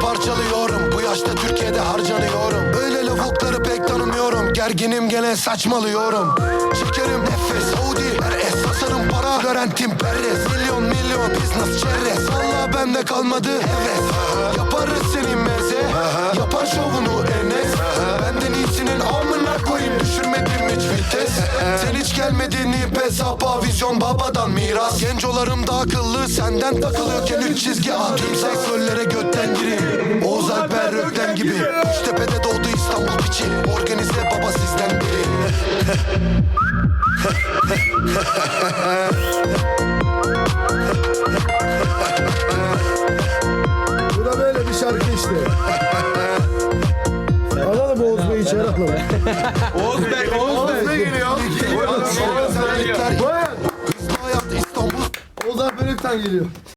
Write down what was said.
parçalıyorum. Bu yaşta Türkiye'de harcanıyorum. Öyle lavukları pek tanımıyorum. Gerginim gene saçmalıyorum. Çekerim nefes Audi RS Sasarım para Florentin Perez. Milyon milyon business çerez? Valla bende kalmadı heves. Yaparız vites Sen hiç gelmedin ip hesaba Vizyon babadan miras Gencolarım da akıllı Senden takılıyorken üç çizgi at Tüm söllere götten gireyim Oğuz Alper Rökten gibi Üçtepe'de doğdu İstanbul piçi Organize baba sizden biri Bu da böyle bir şarkı işte. Alalım Oğuz Bey'i içeri alalım. Oğuz Bey, Oğuz Bey. Geliyor? Güzellikler Bayan. Hızlı hayat İstanbul Oğuz Alper Ökten geliyor.